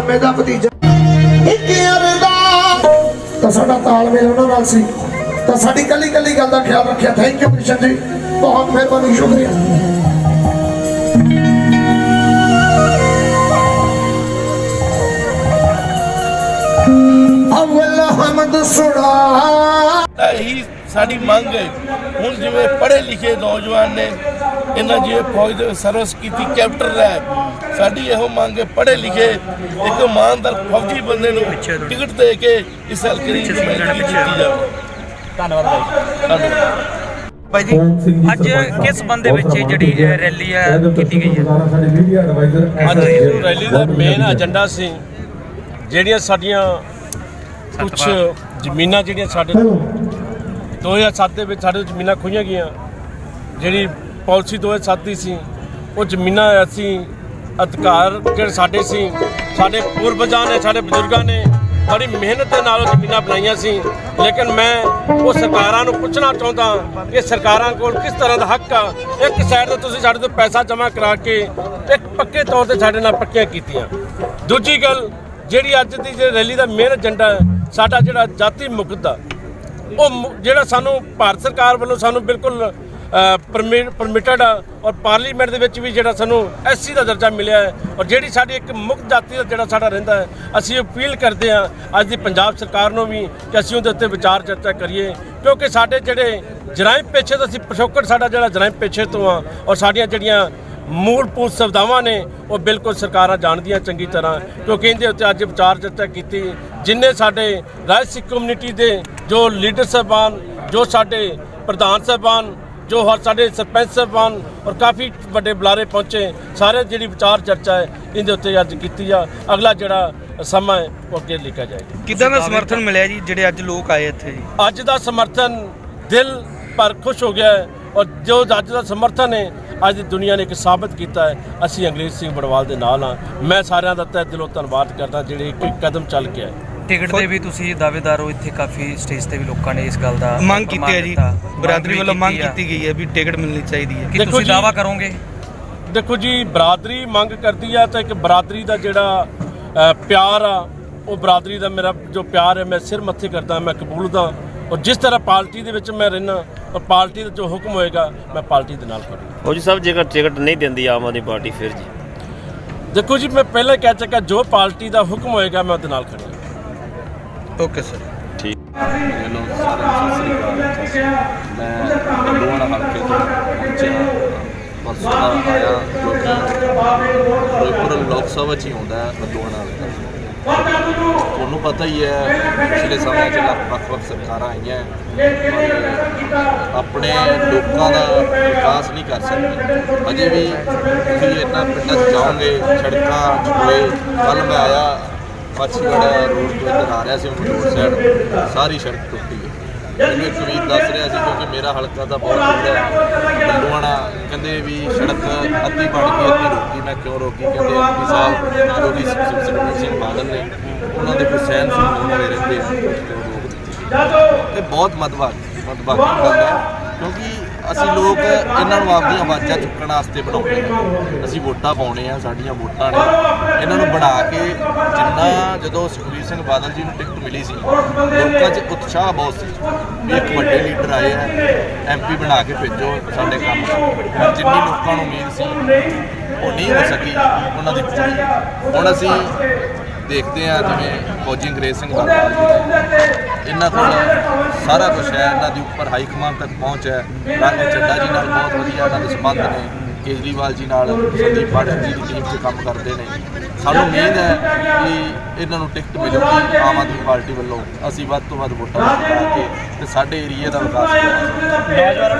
ਮਾਮੇ ਦਾ ਭਤੀਜਾ। ਇੱਕ ਅਰਦਾਸ ਤਾਂ ਸਾਡਾ ਤਾਲਮੇਲ ਉਹਨਾਂ ਨਾਲ ਸੀ। ਤਾਂ ਸਾਡੀ ਕੱਲੀ ਕੱਲੀ ਗੱਲ ਦਾ ਖਿਆਲ ਰੱਖਿਆ। ਥੈਂਕ ਯੂ ਕ੍ਰਿਸ਼ਨ ਜੀ। ਬਹੁਤ ਮਿਹਰਬਾਨੀ, ਸ਼ੁਕਰੀਆ। ਇਹੀ ਸਾਡੀ ਮੰਗ ਹੈ। ਹੁਣ ਜਿਵੇਂ ਪੜ੍ਹੇ ਲਿਖੇ ਨੌਜਵਾਨ ਨੇ ਇਹਨਾਂ ਜਿਵੇਂ ਫੌਜ ਦੇ ਸਰਵਿਸ ਕੀਤੀ ਕੈਪਟਨ ਹੈ ਸਾਡੀ ਇਹੋ ਮੰਗ ਹੈ ਪੜ੍ਹੇ ਲਿਖੇ ਇੱਕ ਇਮਾਨਦਾਰ ਫੌਜੀ ਬੰਦੇ ਨੂੰ ਟਿਕਟ ਦੇ ਕੇ ਇਸ ਹਲਕੇ ਦੀ ਨੁਮਾਇੰਦਗੀ ਕੀਤੀ ਜਾਵੇ। ਧੰਨਵਾਦ ਬਾਈ ਧੰਨਵਾਦ। ਬਾਈ ਜੀ ਅੱਜ ਕਿਸ ਸੰਬੰਧ ਦੇ ਵਿੱਚ ਜਿਹੜੀ ਰੈਲੀ ਹੈ ਕੀਤੀ ਗਈ ਹੈ? ਅੱਜ ਇਹ ਰੈਲੀ ਦਾ ਮੇਨ ਏਜੰਡਾ ਸੀ। ਜਿਹੜੀਆਂ ਸਾਡੀਆਂ ਕੁਝ ਜ਼ਮੀਨਾਂ ਜਿਹੜੀਆਂ ਸਾਡੇ 2007 ਦੇ ਵਿੱਚ ਸਾਡੇ ਤੋਂ ਜ਼ਮੀਨਾਂ ਖੋਈਆਂ ਗਈਆਂ। ਜਿਹੜੀ ਪਾਲਿਸੀ 2007 ਦੀ ਸੀ, ਉਹ ਜ਼ਮੀਨਾਂ ਅਸੀਂ ਅਧਿਕਾਰ ਜਿਹੜੇ ਸਾਡੇ ਸੀ, ਸਾਡੇ ਪੂਰਵਜਾਂ ਨੇ, ਸਾਡੇ ਬਜ਼ੁਰਗਾਂ ਨੇ ਬੜੀ ਮਿਹਨਤ ਦੇ ਨਾਲ ਉਹ ਜ਼ਮੀਨਾਂ ਬਣਾਈਆਂ ਸੀ। ਲੇਕਿਨ ਮੈਂ ਉਹ ਸਰਕਾਰਾਂ ਨੂੰ ਪੁੱਛਣਾ ਚਾਹੁੰਦਾ ਕਿ ਸਰਕਾਰਾਂ ਕੋਲ ਕਿਸ ਤਰ੍ਹਾਂ ਦਾ ਹੱਕ ਆ? ਇੱਕ ਸਾਈਡ ਤੇ ਤੁਸੀਂ ਸਾਡੇ ਤੋਂ ਪੈਸਾ ਜਮ੍ਹਾਂ ਕਰਾ ਕੇ ਇੱਕ ਪੱਕੇ ਤੌਰ ਤੇ ਸਾਡੇ ਨਾਲ ਪੱਕੀਆਂ ਕੀਤੀਆਂ। ਦੂਜੀ ਗੱਲ, ਜਿਹੜੀ ਅੱਜ ਦੀ ਜਿਹੜੀ ਰੈਲੀ ਦਾ ਮੇਨ ਏਜੰਡਾ ਹੈ, ਸਾਡਾ ਜਿਹੜਾ ਜਾਤੀ ਮੁਕਦਾ ਉਹ ਮੁ- ਜਿਹੜਾ ਸਾਨੂੰ ਭਾਰਤ ਸਰਕਾਰ ਵੱਲੋਂ ਸਾਨੂੰ ਬਿਲਕੁਲ ਪਰਮਿਟਡ ਆ ਔਰ ਪਾਰਲੀਮੈਂਟ ਦੇ ਵਿੱਚ ਵੀ ਜਿਹੜਾ ਸਾਨੂੰ ਐਸਸੀ ਦਾ ਦਰਜਾ ਮਿਲਿਆ ਹੈ ਔਰ ਜਿਹੜੀ ਸਾਡੀ ਇੱਕ ਮੁਕਤ ਜਾਤੀ ਦਾ ਜਿਹੜਾ ਸਾਡਾ ਰਹਿੰਦਾ ਹੈ, ਅਸੀਂ ਅਪੀਲ ਕਰਦੇ ਹਾਂ ਅੱਜ ਦੀ ਪੰਜਾਬ ਸਰਕਾਰ ਨੂੰ ਵੀ ਕਿ ਅਸੀਂ ਉਹਦੇ ਉੱਤੇ ਵਿਚਾਰ ਚਰਚਾ ਕਰੀਏ, ਕਿਉਂਕਿ ਸਾਡੇ ਜਿਹੜੇ ਜਰਾਇਮ ਪੇਸ਼ੇ ਤੋਂ ਅਸੀਂ ਪਿਛੋਕੜ ਸਾਡਾ ਜਿਹੜਾ ਜਰਾਇਮ ਪੇਸ਼ੇ ਤੋਂ ਆ ਔਰ ਸਾਡੀਆਂ ਜਿਹੜੀਆਂ ਮੂਲਭੂਤ ਸੁਵਿਧਾਵਾਂ ਨੇ ਉਹ ਬਿਲਕੁਲ ਸਰਕਾਰਾਂ ਜਾਣਦੀਆਂ ਚੰਗੀ ਤਰ੍ਹਾਂ ਕਿਉਂਕਿ ਇਹਦੇ ਉੱਤੇ ਅੱਜ ਵਿਚਾਰ ਚਰਚਾ ਕੀਤੀ। ਜਿੰਨੇ ਸਾਡੇ ਰਾਜ ਸਿੱਖ ਕਮਿਊਨਿਟੀ ਦੇ ਜੋ ਲੀਡਰ ਸਾਹਿਬਾਨ ਜੋ ਸਾਡੇ ਪ੍ਰਧਾਨ ਸਾਹਿਬਾਨ ਜੋ ਹਰ ਸਾਡੇ ਸਰਪੰਚ ਸਾਹਿਬਾਨ ਔਰ ਕਾਫੀ ਵੱਡੇ ਬੁਲਾਰੇ ਪਹੁੰਚੇ ਸਾਰੇ ਜਿਹੜੀ ਵਿਚਾਰ ਚਰਚਾ ਹੈ ਇਹਦੇ ਉੱਤੇ ਅੱਜ ਕੀਤੀ ਆ। ਅਗਲਾ ਜਿਹੜਾ ਸਮਾਂ ਹੈ ਉਹ ਅੱਗੇ ਲਿਖਿਆ ਜਾਏਗਾ। ਕਿੱਦਾਂ ਦਾ ਸਮਰਥਨ ਮਿਲਿਆ ਜੀ ਜਿਹੜੇ ਅੱਜ ਲੋਕ ਆਏ ਇੱਥੇ ਜੀ? ਅੱਜ ਦਾ ਸਮਰਥਨ ਦਿਲ ਪਰ ਖੁਸ਼ ਹੋ ਗਿਆ ਹੈ ਔਰ ਜੋ ਅੱਜ ਦਾ ਸਮਰਥਨ ਹੈ ਅੱਜ ਦੀ ਦੁਨੀਆ ਨੇ ਇੱਕ ਸਾਬਤ ਕੀਤਾ ਹੈ ਅਸੀਂ ਅੰਗਰੇਜ਼ ਸਿੰਘ ਬੜਵਾਲ ਦੇ ਨਾਲ ਹਾਂ। ਮੈਂ ਸਾਰਿਆਂ ਦਾ ਤਹਿ ਦਿਲੋਂ ਧੰਨਵਾਦ ਕਰਦਾ ਜਿਹੜੇ ਇੱਕ ਇੱਕ ਕਦਮ ਚੱਲ ਕੇ ਆਏ। ਟਿਕਟ ਦੇ ਵੀ ਤੁਸੀਂ ਦਾਅਵੇਦਾਰ ਹੋ ਇੱਥੇ ਕਾਫੀ ਸਟੇਜ ਤੇ ਵੀ ਲੋਕਾਂ ਨੇ ਇਸ ਗੱਲ ਦਾ ਮੰਗ ਕੀਤੀ ਹੈ ਜੀ। ਬਰਾਦਰੀ ਵੀ ਵੱਲੋਂ ਮੰਗ ਕੀਤੀ ਗਈ ਹੈ ਵੀ ਟਿਕਟ ਮਿਲਣੀ ਚਾਹੀਦੀ ਹੈ। ਕਿ ਦੇਖੋ ਤੁਸੀਂ ਦਾਅਵਾ ਕਰੋਗੇ? ਦੇਖੋ ਜੀ ਬਰਾਦਰੀ ਮੰਗ ਕਰਦੀ ਆ ਤਾਂ ਇੱਕ ਬਰਾਦਰੀ ਦਾ ਜਿਹੜਾ ਪਿਆਰ ਆ ਉਹ ਬਰਾਦਰੀ ਦਾ ਮੇਰਾ ਜੋ ਪਿਆਰ ਹੈ ਮੈਂ ਸਿਰ ਮੱਥੇ ਕਰਦਾ ਮੈਂ ਕਬੂਲਦਾ ਔਰ ਜਿਸ ਤਰ੍ਹਾਂ ਪਾਰਟੀ ਦੇ ਵਿੱਚ ਮੈਂ ਰਹਿਣਾ ਔਰ ਪਾਰਟੀ ਦਾ ਜੋ ਹੁਕਮ ਹੋਏਗਾ ਮੈਂ ਪਾਰਟੀ ਦੇ ਨਾਲ ਖੜੂੰਗਾ। ਉਹ ਜੀ ਸਾਹਿਬ ਜੇਕਰ ਟਿਕਟ ਨਹੀਂ ਦਿੰਦੀ ਆਮ ਆਦਮੀ ਪਾਰਟੀ ਫਿਰ ਜੀ। ਦੇਖੋ ਜੀ ਮੈਂ ਪਹਿਲਾਂ ਕਹਿ ਚੁੱਕਾ ਜੋ ਪਾਰਟੀ ਦਾ ਹੁਕਮ ਹੋਏਗਾ ਮੈਂ ਉਹਦੇ ਨਾਲ ਖੜੂੰਗਾ। Okay sir. ਹੈਲੋ ਸਾਰਿਆਂ ਨੂੰ ਸਤਿ ਸ੍ਰੀ ਅਕਾਲ। ਮੈਂ ਲੋਹਣਾ ਹਲਕੇ ਤੋਂ ਪਹੁੰਚਿਆ। ਪਰਸੋਂ ਦਾ ਆਇਆ ਜੋ ਕਿ ਫਿਰੋਜ਼ਪੁਰ ਲੋਕ ਸਭਾ 'ਚ ਹੀ ਹੁੰਦਾ ਹੈ ਲੋਹਣਾ ਤੁਹਾਨੂੰ ਪਤਾ ਹੀ ਹੈ ਪਿਛਲੇ ਸਮੇਂ 'ਚ ਲੱਖ ਵੱਖ ਵੱਖ ਸਰਕਾਰਾਂ ਆਈਆਂ। ਆਪਣੇ ਲੋਕਾਂ ਦਾ ਵਿਕਾਸ ਨਹੀਂ ਕਰ ਸਕਦੀ। ਅਜੇ ਵੀ ਤੁਸੀਂ ਇਹਨਾਂ ਪਿੰਡਾਂ 'ਚ ਜਾਓਗੇ ਸੜਕਾਂ ਹੋਏ ਕੱਲ ਮੈਂ ਆਇਆ ਮਾਛੀਵਾੜਾ ਰੋਡ ਤੋਂ ਇੱਧਰ ਆ ਰਿਹਾ ਸੀ ਮਟੂਰ ਸਾਈਡ ਸਾਰੀ ਸੜਕ ਟੁੱਟੀ ਮੈਨੂੰ ਇੱਕ ਦੱਸ ਰਿਹਾ ਸੀ ਕਿਉਂਕਿ ਮੇਰਾ ਹਲਕਾ ਤਾਂ ਬਹੁਤ ਦੂਰ ਹੈ। ਬੱਲੂਆਣਾ ਕਹਿੰਦੇ ਵੀ ਸੜਕ ਅੱਧੀ ਬਣ ਗਈ, ਅੱਧੀ ਰੁਕੀ। ਮੈਂ ਕਿਉਂ ਰੋਕੀ? ਕਹਿੰਦੇ ਐਮਪੀ ਸਾਹਿਬ ਜੋ ਵੀ ਸੁਖਬੀਰ ਸਿੰਘ ਬਾਦਲ ਨੇ, ਉਹਨਾਂ ਦੇ ਕੋਈ ਸਹਿਨ ਸੁਣ ਹੋਣ ਵਾਲੇ ਰਹਿੰਦੇ ਆ। ਤੇ ਰੋਕ ਦਿੱਤੀ ਇਹ ਬਹੁਤ ਮਤਭਾਗੀ ਮਤਭਾਗੀ ਗੱਲ ਹੈ। ਕਿਉਂਕਿ ਅਸੀਂ ਲੋਕ ਇਹਨਾਂ ਨੂੰ ਆਪਣੀਆਂ ਆਵਾਜ਼ਾਂ ਚੁੱਕਣ ਵਾਸਤੇ ਬਣਾਉਂਦੇ ਹਾਂ ਅਸੀਂ ਵੋਟਾਂ ਪਾਉਣੇ ਆ, ਸਾਡੀਆਂ ਵੋਟਾਂ ਨੇ। ਇਹਨਾਂ ਨੂੰ ਬਣਾ ਕੇ ਜਿੰਨਾ ਜਦੋਂ ਸੁਖਬੀਰ ਸਿੰਘ ਬਾਦਲ ਜੀ ਨੂੰ ਟਿਕਟ ਮਿਲੀ ਸੀ, ਲੋਕਾਂ 'ਚ ਉਤਸ਼ਾਹ ਬਹੁਤ ਸੀ ਵੀ ਇੱਕ ਵੱਡੇ ਲੀਡਰ ਆਏ ਆ ਐਮਪੀ ਬਣਾ ਕੇ ਭੇਜੋ ਸਾਡੇ ਕੰਮ। ਜਿੰਨੀ ਲੋਕਾਂ ਨੂੰ ਉਮੀਦ ਸੀ, ਉਹ ਨਹੀਂ ਹੋ ਸਕੀ, ਉਹਨਾਂ ਦੀ ਪੂਰੀ। ਹੁਣ ਅਸੀਂ ਦੇਖਦੇ ਆ ਜਿਵੇਂ ਫੌਜੀ ਅੰਗਰੇਜ਼ ਸਿੰਘ ਬਾਦਲ ਜੀ ਇਹਨਾਂ ਕੋਲ ਸਾਰਾ ਕੁਝ ਹੈ, ਇਹਨਾਂ ਦੀ ਉੱਪਰ ਹਾਈ ਕਮਾਂਡ ਤੱਕ ਪਹੁੰਚ ਹੈ। ਰਾਘਵ ਚੱਡਾ ਜੀ ਨਾਲ ਬਹੁਤ ਵਧੀਆ ਇਹਨਾਂ ਦੇ ਸੰਬੰਧ ਨੇ। ਕੇਜਰੀਵਾਲ ਜੀ ਨਾਲ ਸੰਦੀਪ ਪਾਠਕ ਜੀ ਦੀ ਟੀਮ 'ਚ ਕੰਮ ਕਰਦੇ ਨੇ। ਸਾਨੂੰ ਉਮੀਦ ਹੈ ਕਿ ਇਹਨਾਂ ਨੂੰ ਟਿਕਟ ਮਿਲੂਗੀ ਆਮ ਆਦਮੀ ਪਾਰਟੀ ਵੱਲੋਂ। ਅਸੀਂ ਵੱਧ ਤੋਂ ਵੱਧ ਵੋਟਾਂ ਪਾ ਕੇ ਤੇ ਸਾਡੇ ਏਰੀਆ ਦਾ ਵਿਕਾਸ ਕਰਾਂਗੇ।